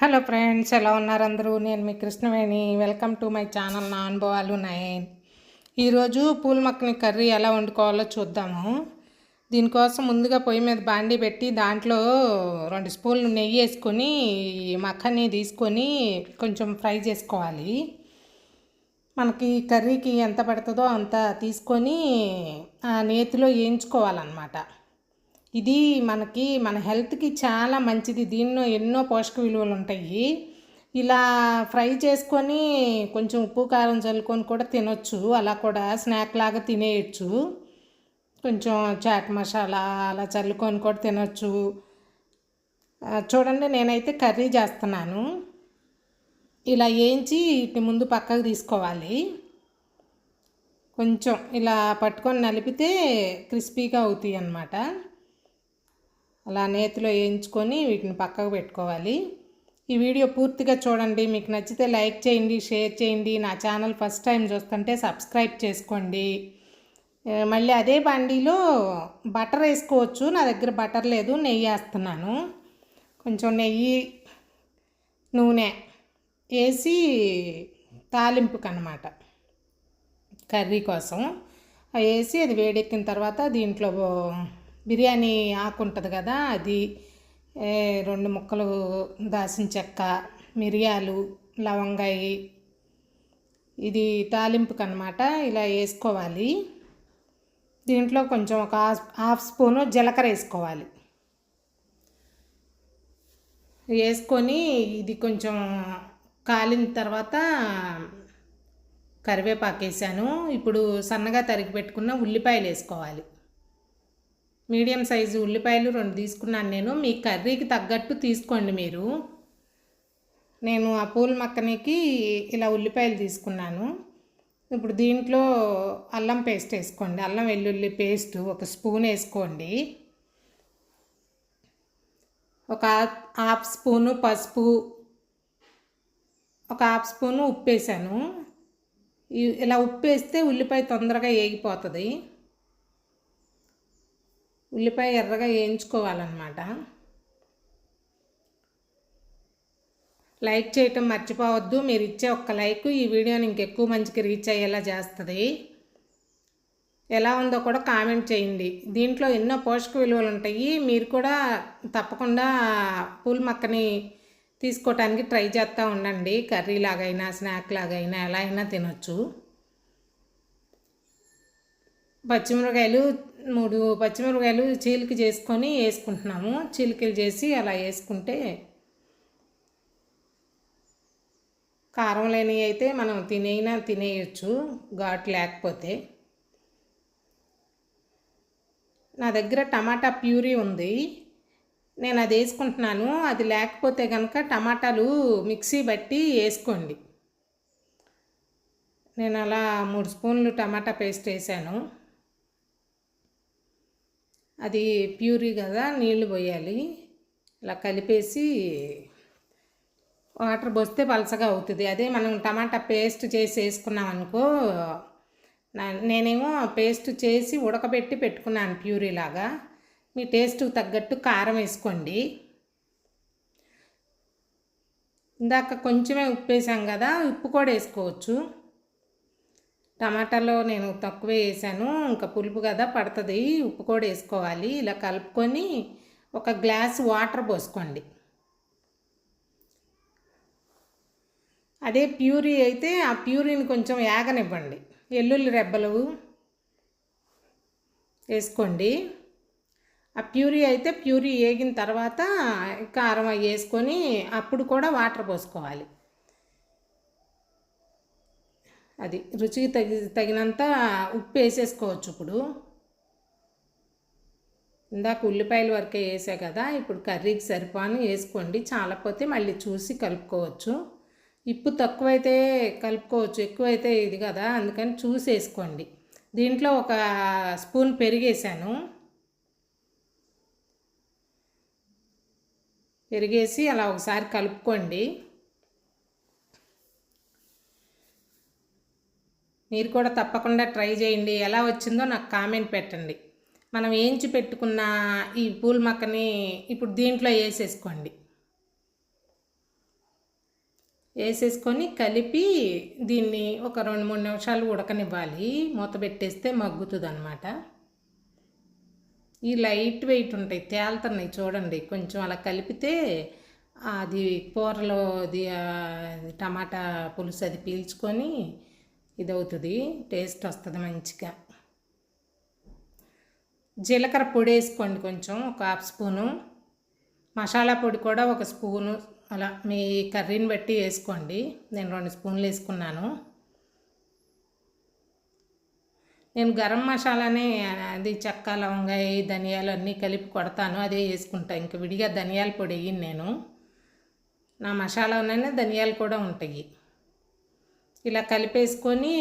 Hello friends ఎలా ఉన్నారు అందరూ? నేను మీ Krishnaveni. Welcome to my channel నా అనుభవాలు నయన్ ఈరోజు పూల మొక్కని కర్రీ ఎలా వండుకోవాలో చూద్దాము. దీనికోసం ముందుగా పొయ్యి మీద బాండీ పెట్టి దాంట్లో రెండు స్పూన్లు నెయ్యి వేసుకొని మక్కని తీసుకొని కొంచెం ఫ్రై చేసుకోవాలి. మనకి కర్రీకి ఎంత పడుతుందో అంత తీసుకొని ఆ నేతిలో వేయించుకోవాలన్నమాట. ఇది మనకి మన హెల్త్కి చాలా మంచిది. దీనిలో ఎన్నో పోషక విలువలు ఉంటాయి. ఇలా ఫ్రై చేసుకొని కొంచెం ఉప్పు కారం చల్లుకొని కూడా తినొచ్చు. అలా కూడా స్నాక్ లాగా తినేయచ్చు. కొంచెం చాట్ మసాలా అలా చల్లుకొని కూడా తినొచ్చు. చూడండి నేనైతే కర్రీ చేస్తున్నాను. ఇలా వేయించి వీటిని ముందు పక్కకు తీసుకోవాలి. కొంచెం ఇలా పట్టుకొని నలిపితే క్రిస్పీగా అవుతాయి అన్నమాట. అలా నేతిలో వేయించుకొని వీటిని పక్కకు పెట్టుకోవాలి. ఈ వీడియో పూర్తిగా చూడండి. మీకు నచ్చితే లైక్ చేయండి షేర్ చేయండి. నా ఛానల్ ఫస్ట్ టైం చూస్తుంటే సబ్స్క్రైబ్ చేసుకోండి. మళ్ళీ అదే బండిలో బటర్ వేసుకోవచ్చు. నా దగ్గర బటర్ లేదు నెయ్యి వేస్తున్నాను. కొంచెం నెయ్యి నూనె వేసి తాలింపుకి అనమాట కర్రీ కోసం. వేసి అది వేడెక్కిన తర్వాత దీంట్లో బిర్యానీ ఆకు ఉంటుంది కదా అది రెండు ముక్కలు దాసిన చెక్క మిరియాలు లవంగాయి ఇది తాలింపుకి అనమాట ఇలా వేసుకోవాలి. దీంట్లో కొంచెం ఒక హాఫ్ స్పూను జీలకర్ర వేసుకోవాలి. వేసుకొని ఇది కొంచెం కాలిన తర్వాత కరివేపాకు వేసాను. ఇప్పుడు సన్నగా తరిగి పెట్టుకున్న ఉల్లిపాయలు వేసుకోవాలి. మీడియం సైజు ఉల్లిపాయలు రెండు తీసుకున్నాను నేను. మీ కర్రీకి తగ్గట్టు తీసుకోండి మీరు. నేను ఆ పూల మక్కనికి ఇలా ఉల్లిపాయలు తీసుకున్నాను. ఇప్పుడు దీంట్లో అల్లం పేస్ట్ వేసుకోండి. అల్లం వెల్లుల్లి పేస్ట్ ఒక స్పూన్ వేసుకోండి. ఒక హాఫ్- స్పూను పసుపు ఒక హాఫ్ స్పూను ఉప్పు వేసాను ఇలా ఉప్పు వేస్తే ఉల్లిపాయ తొందరగా వేగిపోతుంది ఉల్లిపాయ ఎర్రగా వేయించుకోవాలన్నమాట. లైక్ చేయటం మర్చిపోవద్దు. మీరు ఇచ్చే ఒక్క లైక్ ఈ వీడియోని ఇంకెక్కువ మంచికి రీచ్ అయ్యేలా చేస్తుంది. ఎలా ఉందో కూడా కామెంట్ చేయండి. దీంట్లో ఎన్నో పోషక విలువలు ఉంటాయి. మీరు కూడా తప్పకుండా పూల మక్కని తీసుకోవటానికి ట్రై చేస్తూ ఉండండి. కర్రీ లాగైనా స్నాక్ లాగైనా ఎలా అయినా తినొచ్చు. పచ్చిమిరకాయలు మూడు పచ్చిమిరకాయలు చీలిక చేసుకొని వేసుకుంటున్నాము. చీలికలు చేసి అలా వేసుకుంటే కారం లేనివి అయితే మనం తినైనా తినేయచ్చు ఘాటు లేకపోతే. నా దగ్గర టమాటా ప్యూరీ ఉంది. నేను అది వేసుకుంటున్నాను. అది లేకపోతే కనుక టమాటాలు మిక్సీ బట్టి వేసుకోండి. నేను అలా మూడు స్పూన్లు టమాటా పేస్ట్ వేసాను. అది ప్యూరీ కదా నీళ్ళు పోయాలి. ఇలా కలిపేసి వాటర్ పోస్తే పలసగా అవుతుంది. అదే మనం టమాటా పేస్ట్ చేసి వేసుకున్నాం అనుకో నేనేమో పేస్ట్ చేసి ఉడకబెట్టి పెట్టుకున్నాను ప్యూరీ లాగా. మీ టేస్ట్కి తగ్గట్టు కారం వేసుకోండి. ఇందాక కొంచెమే ఉప్పు వేసాం కదా ఉప్పు కూడా వేసుకోవచ్చు. టమాటాలో నేను తక్కువే వేసాను. ఇంకా పులుపు కదా పడుతుంది. ఉప్పు కూడా వేసుకోవాలి. ఇలా కలుపుకొని ఒక గ్లాస్ వాటర్ పోసుకోండి. అదే ప్యూరీ అయితే ఆ ప్యూరీని కొంచెం యాగనివ్వండి. ఎల్లుల్లి రెబ్బలు వేసుకోండి. ఆ ప్యూరీ అయితే ప్యూరీ వేగిన తర్వాత కారం వేసుకొని అప్పుడు కూడా వాటర్ పోసుకోవాలి. అది రుచికి తగి తగినంత ఉప్పు వేసేసుకోవచ్చు ఇప్పుడు. ఇందాక ఉల్లిపాయల వరకే వేసా కదా ఇప్పుడు కర్రీకి సరిపోని వేసుకోండి. చాలపోతే మళ్ళీ చూసి కలుపుకోవచ్చు. ఉప్పు తక్కువైతే కలుపుకోవచ్చు ఎక్కువైతే ఇది కదా అందుకని చూసి వేసుకోండి. దీంట్లో ఒక స్పూన్ పెరిగేసాను. పెరిగేసి అలా ఒకసారి కలుపుకోండి. మీరు కూడా తప్పకుండా ట్రై చేయండి. ఎలా వచ్చిందో నాకు కామెంట్ పెట్టండి. మనం వేయించి పెట్టుకున్న ఈ పూల మొక్కని ఇప్పుడు దీంట్లో వేసేసుకోండి. వేసేసుకొని కలిపి దీన్ని ఒక రెండు మూడు నిమిషాలు ఉడకనివ్వాలి. మూత పెట్టేస్తే మగ్గుతుంది అనమాట ఈ లైట్ వెయిట్ ఉంటాయి తేలుతున్నాయి చూడండి. కొంచెం అలా కలిపితే అది కూరలో అది టమాటా పులుసు అది పీల్చుకొని ఇది అవుతుంది టేస్ట్ వస్తుంది మంచిగా. జీలకర్ర పొడి వేసుకోండి కొంచెం ఒక హాఫ్ స్పూను. మసాలా పొడి కూడా ఒక స్పూను. అలా మీ కర్రీని బట్టి వేసుకోండి. నేను రెండు స్పూన్లు వేసుకున్నాను. నేను గరం మసాలానే అది చెక్క లవంగాయ ధనియాలు అన్నీ కలిపి కొడతాను. అదే వేసుకుంటాను ఇంక విడిగా ధనియాల పొడి వేయను నేను. నా మసాలాలోనే ధనియాలు కూడా ఉంటాయి. ఇలా కలిపేసుకొని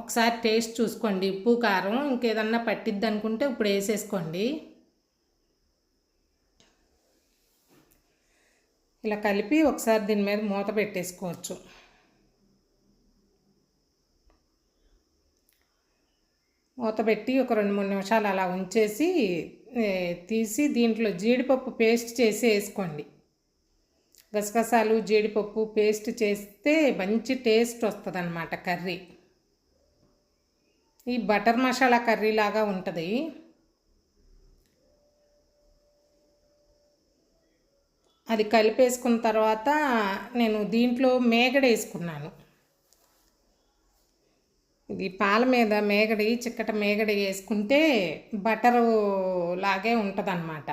ఒకసారి టేస్ట్ చూసుకోండి. ఉప్పు కారం ఇంకేదన్నా పట్టిద్ది అనుకుంటే ఇప్పుడు వేసేసుకోండి. ఇలా కలిపి ఒకసారి దీని మీద మూత పెట్టేసుకోవచ్చు. మూత పెట్టి ఒక రెండు మూడు నిమిషాలు అలా ఉంచేసి తీసి దీంట్లో జీడిపప్పు పేస్ట్ చేసి వేసుకోండి. గసగసాలు జీడిపప్పు పేస్ట్ చేస్తే మంచి టేస్ట్ వస్తుంది అన్నమాట కర్రీ. ఈ బటర్ మసాలా కర్రీ లాగా ఉంటుంది. అది కలిపేసుకున్న తర్వాత నేను దీంట్లో మేగడ వేసుకున్నాను. ఇది పాల మీద మేగడి చిక్కట మేగడి వేసుకుంటే బటరు లాగే ఉంటుంది అన్నమాట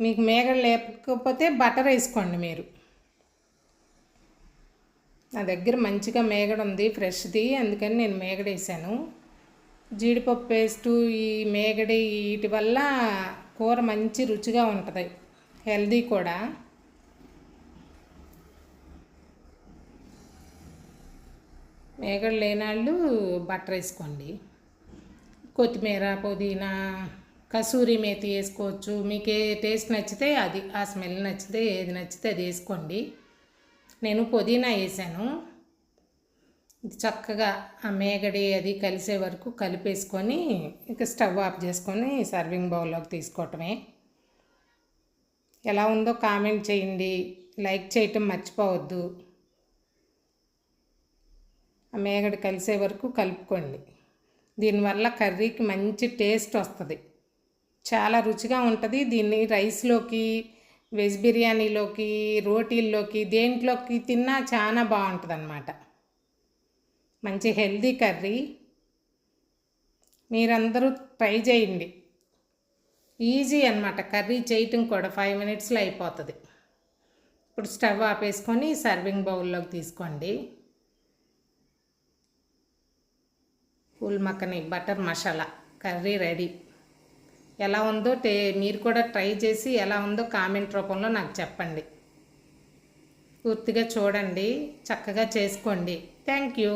మీకు మేగడ లేకపోతే బటర్ వేసుకోండి మీరు. నా దగ్గర మంచిగా మేగడ ఉంది ఫ్రెష్ది అందుకని నేను మేగడ వేసాను. జీడిపప్పు పేస్టు ఈ మేగడి వీటి వల్ల కూర మంచి రుచిగా ఉంటుంది హెల్దీ కూడా. మేగడ లేనాళ్ళు బటర్ వేసుకోండి. కొత్తిమీర పుదీనా కసూరి మేతి వేసుకోవచ్చు. మీకు ఏ టేస్ట్ నచ్చితే అది ఆ స్మెల్ నచ్చితే ఏది నచ్చితే అది వేసుకోండి. నేను పుదీనా వేసాను. చక్కగా ఆ మేగడి అది కలిసే వరకు కలిపేసుకొని ఇక స్టవ్ ఆఫ్ చేసుకొని సర్వింగ్ బౌల్లోకి తీసుకోవటమే. ఎలా ఉందో కామెంట్ చేయండి. లైక్ చేయటం మర్చిపోవద్దు. ఆ మేగడి కలిసే వరకు కలుపుకోండి. దీనివల్ల కర్రీకి మంచి టేస్ట్ వస్తుంది. చాలా రుచిగా ఉంటుంది. దీన్ని రైస్లోకి వెజ్ బిర్యానీలోకి రోటీల్లోకి దేంట్లోకి తిన్నా చాలా బాగుంటుంది అన్నమాట మంచి హెల్దీ కర్రీ. మీరందరూ ట్రై చేయండి. ఈజీ అనమాట కర్రీ చేయటం కూడా ఫైవ్ మినిట్స్లో అయిపోతుంది. ఇప్పుడు స్టవ్ ఆపేసుకొని సర్వింగ్ బౌల్లోకి తీసుకోండి. Full makhani butter masala curry ready. ఎలా ఉందో టే మీరు కూడా ట్రై చేసి ఎలా ఉందో కామెంట్ రూపంలో నాకు చెప్పండి. పూర్తిగా చూడండి చక్కగా చేసుకోండి. Thank you.